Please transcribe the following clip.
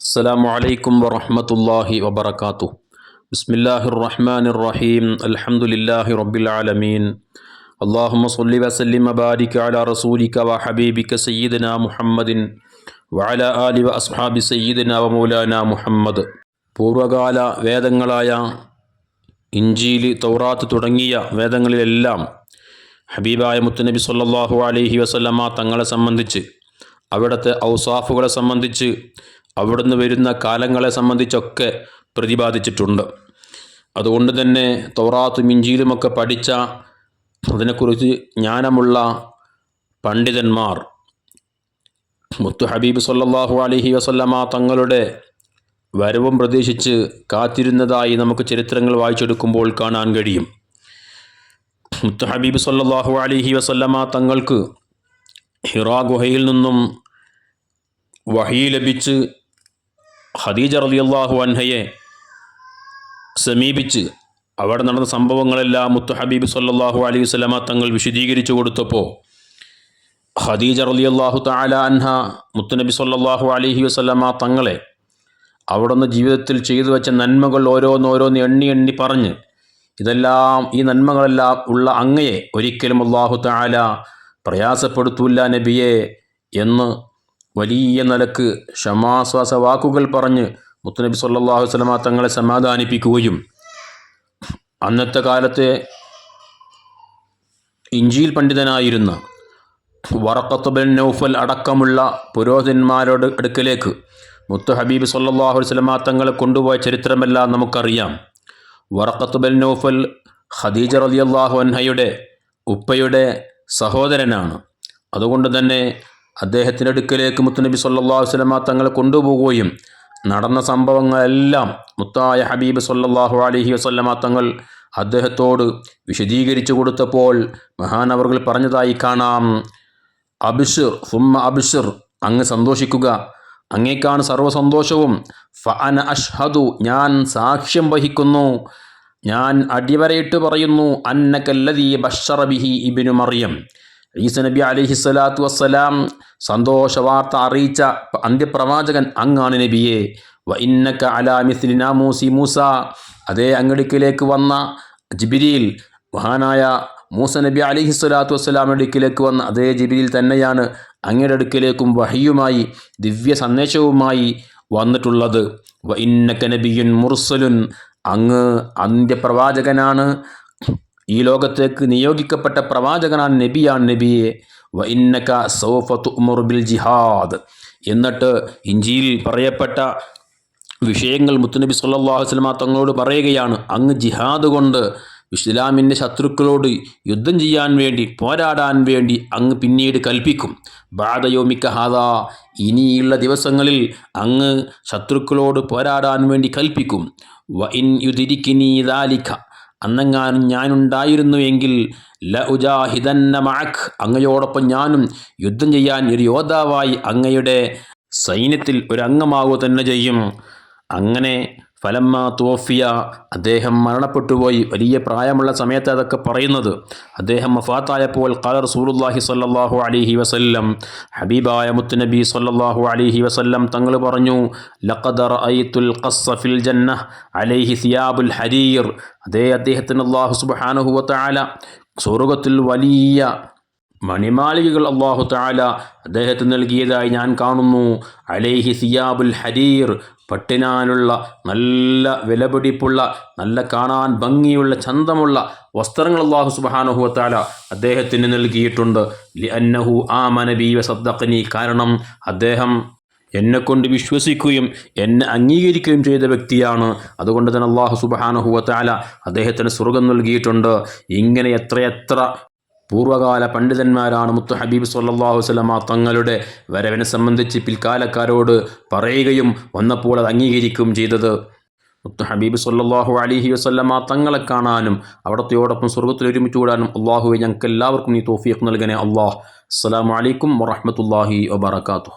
السلام عليكم ورحمة الله وبركاته بسم الله الرحمن الرحيم الحمد لله رب العالمين اللهم صل وسلم وبارك على رسولك وحبيبك سيدنا محمد وعلى آل وأصحاب سيدنا ومولانا മുഹമ്മദ് പൂർവകാല വേദങ്ങളായ ഇഞ്ചീല് തൗറാത്ത് തുടങ്ങിയ വേദങ്ങളിലെല്ലാം ഹബീബായ മുത്തുനബി സല്ലല്ലാഹു അലൈഹി വസല്ലമ തങ്ങളെ സംബന്ധിച്ച് അവിടുത്തെ ഔസാഫുകളെ സംബന്ധിച്ച് അവിടുന്ന് വരുന്ന കാലങ്ങളെ സംബന്ധിച്ചൊക്കെ പ്രതിപാദിച്ചിട്ടുണ്ട്. അതുകൊണ്ട് തന്നെ തൗറാത്തും ഇഞ്ചിയിലുമൊക്കെ പഠിച്ച അതിനെക്കുറിച്ച് ജ്ഞാനമുള്ള പണ്ഡിതന്മാർ മുത്തു ഹബീബ് സല്ലാഹു അലഹി വസല്ലമ തങ്ങളുടെ വരവും പ്രതീക്ഷിച്ച് കാത്തിരുന്നതായി നമുക്ക് ചരിത്രങ്ങൾ വായിച്ചെടുക്കുമ്പോൾ കാണാൻ കഴിയും. മുത്തു ഹബീബ് സല്ലാഹു അലഹി വസല്ലമ തങ്ങൾക്ക് ഹിറാ ഗുഹയിൽ നിന്നും വഹി ലഭിച്ച് ഖദീജ റളിയല്ലാഹു അൻഹയെ സമീപിച്ച് അവിടെ നടന്ന സംഭവങ്ങളെല്ലാം മുത്തു ഹബീബ് സല്ലാഹു അലൈഹി വസല്ലമ തങ്ങൾ വിശദീകരിച്ചു കൊടുത്തപ്പോൾ ഖദീജ റളിയല്ലാഹു താല അൻഹ മുത്തുനബി സല്ലാഹു അലഹി വസല്ലമ തങ്ങളെ അവിടുന്ന് ജീവിതത്തിൽ ചെയ്തു വെച്ച നന്മകൾ ഓരോന്നോരോന്ന് എണ്ണി എണ്ണി പറഞ്ഞ് ഇതെല്ലാം ഈ നന്മകളെല്ലാം ഉള്ള അങ്ങയെ ഒരിക്കലും അള്ളാഹു താല പ്രയാസപ്പെടുത്തൂല്ല നബിയെ എന്ന് വലിയ നിലയ്ക്ക് ക്ഷമാശ്വാസ വാക്കുകൾ പറഞ്ഞ് മുത്തുനബി സല്ലാഹു അലൈഹി വസല്ലമ തങ്ങളെ സമാധാനിപ്പിക്കുകയും അന്നത്തെ കാലത്തെ ഇഞ്ചിയിൽ പണ്ഡിതനായിരുന്ന വറക്കത്തുബൻ നൌഫൽ അടക്കമുള്ള പുരോഹിതന്മാരോട് അടുക്കലേക്ക് മുത്തു ഹബീബ് സല്ലാഹു അലൈഹി വസല്ലമ തങ്ങളെ കൊണ്ടുപോയ ചരിത്രമെല്ലാം നമുക്കറിയാം. വറക്കത്തുബൽ നൌഫൽ ഖദീജ റളിയല്ലാഹു അൻഹയുടെ ഉപ്പയുടെ സഹോദരനാണ്. അതുകൊണ്ട് തന്നെ അദ്ദേഹത്തിന്റെ അടുക്കലേക്ക് മുത്തുനബി സല്ലാ അലൈഹി വസല്ലമ തങ്ങളെ കൊണ്ടുപോവുകയും നടന്ന സംഭവങ്ങളെല്ലാം മുത്തായ ഹബീബ് സല്ലാഹു അലഹി വസല്ലമ തങ്ങൾ അദ്ദേഹത്തോട് വിശദീകരിച്ചു കൊടുത്തപ്പോൾ മഹാനവറുകൾ പറഞ്ഞതായി കാണാം. അബിഷിർ സുമ്മ അബിഷിർ അങ്ങ് സന്തോഷിക്കുക. അങ്ങേക്കാണ് സർവസന്തോഷവും. ഫഅന അഷ്ഹദു ഞാൻ സാക്ഷ്യം വഹിക്കുന്നു. ഞാൻ അടിവരയിട്ട് പറയുന്നു അന്നക്കല്ലതീ ബഷറബിഹി ഇബിനു മറിയം. ഈസ നബി അലിഹി സ്വലാത്തു വസ്സലാം സന്തോഷ വാർത്ത അറിയിച്ച അന്ത്യപ്രവാചകൻ അങ്ങാണ് നബിയെ. വ ഇന്നക്ക അലാ മിസ്ലിന മൂസി മൂസ. അതേ അങ്ങടിക്കിലേക്ക് വന്ന ജിബിരിയിൽ മഹാനായ മൂസ നബി അലിഹി സ്വലാത്തു വസ്സലാമിന്റെ അടുക്കിലേക്ക് വന്ന അതേ ജിബിരിയിൽ തന്നെയാണ് അങ്ങയുടെ അടുക്കിലേക്കും വഹിയുമായി ദിവ്യ സന്ദേശവുമായി വന്നിട്ടുള്ളത്. വ നബിയുൻ മുർസലുൻ അങ്ങ് അന്ത്യപ്രവാചകനാണ്. ഈ ലോകത്തേക്ക് നിയോഗിക്കപ്പെട്ട പ്രവാചകനാണ് നബിയാണ് നബിയെ. വ സൗഫത്തു ബിൽ ജിഹാദ്. എന്നിട്ട് ഇഞ്ചിയിൽ പറയപ്പെട്ട വിഷയങ്ങൾ മുത്തുനബി സല്ലാഹു അലൈഹി വസല്ലമ തങ്ങളോട് പറയുകയാണ്. അങ്ങ് ജിഹാദ് കൊണ്ട് ഇസ്ലാമിന്റെ ശത്രുക്കളോട് യുദ്ധം ചെയ്യാൻ വേണ്ടി പോരാടാൻ വേണ്ടി അങ്ങ് പിന്നീട് കൽപ്പിക്കും. ബാധയോമിക്ക ഹാദാ. ഇനിയുള്ള ദിവസങ്ങളിൽ അങ്ങ് ശത്രുക്കളോട് പോരാടാൻ വേണ്ടി കൽപ്പിക്കും. വ ഇൻ അന്നെങ്ങാനും ഞാനുണ്ടായിരുന്നു എങ്കിൽ ല ഉജാഹിദന്ന മഅഖ് അങ്ങയോടൊപ്പം ഞാനും യുദ്ധം ചെയ്യാൻ ഒരു യോദ്ധാവായി അങ്ങയുടെ സൈന്യത്തിൽ ഒരു അംഗമാവുക തന്നെ ചെയ്യും. അങ്ങനെ ഫലമ്മ തോഫിയ. അദ്ദേഹം മരണപ്പെട്ടുപോയി വലിയ പ്രായമുള്ള സമയത്ത് അതൊക്കെ പറയുന്നത്. അദ്ദേഹം മഫാത്തായപ്പോൾ ഖാല റസൂലുള്ളാഹി സ്വല്ലല്ലാഹു അലൈഹി വസല്ലം. ഹബീബായ മുത്തുനബി സ്വല്ലല്ലാഹു അലൈഹി വസല്ലം തങ്ങൾ പറഞ്ഞു ലഖദ റഅയ്തുൽ ഖസ്സ ഫിൽ ജന്ന അലൈഹി സിയാബുൽ ഹരീർ. അതേ അദ്ദേഹത്തിന് അല്ലാഹു സുബ്ഹാനഹു വതആല സ്വർഗത്തിൽ വലിയ മണിമാളികകൾ അള്ളാഹു താല അദ്ദേഹത്തിന് നൽകിയതായി ഞാൻ കാണുന്നു. അലേഹി സിയാബുൽ ഹരീർ. പട്ടിനാനുള്ള നല്ല വിലപിടിപ്പുള്ള നല്ല കാണാൻ ഭംഗിയുള്ള ചന്തമുള്ള വസ്ത്രങ്ങൾ അള്ളാഹു സുബാനുഹുവത്താല അദ്ദേഹത്തിന് നൽകിയിട്ടുണ്ട്. ലി അന്നഹു ആ മനബീവ സദ്ദഖനി. കാരണം അദ്ദേഹം എന്നെക്കൊണ്ട് വിശ്വസിക്കുകയും എന്നെ അംഗീകരിക്കുകയും ചെയ്ത വ്യക്തിയാണ്. അതുകൊണ്ട് തന്നെ അള്ളാഹു സുബാനുഹുവത്താല അദ്ദേഹത്തിന് സ്വർഗം നൽകിയിട്ടുണ്ട്. ഇങ്ങനെ എത്രയെത്ര പൂർവകാല പണ്ഡിതന്മാരാണ് മുത്തു ഹബീബ് സല്ലാഹു വസ്ലമ തങ്ങളുടെ വരവിനെ സംബന്ധിച്ച് പിൽക്കാലക്കാരോട് പറയുകയും വന്നപ്പോൾ അത് അംഗീകരിക്കുകയും ചെയ്തത്. മുത്തു ഹബീബ് സല്ലാഹു അലിഹി വസ്ലമ തങ്ങളെ കാണാനും അവിടത്തെയോടൊപ്പം സ്വർഗത്തിൽ ഒരുമിച്ച് കൂടാനും അള്ളാഹുവെ ഞങ്ങൾക്ക് എല്ലാവർക്കും നീ തോഫിയൊക്കെ നൽകണേ അള്ളാഹ് അസ്സാം വലൈക്കും വറഹമത്തല്ലാഹി വബർക്കാത്തു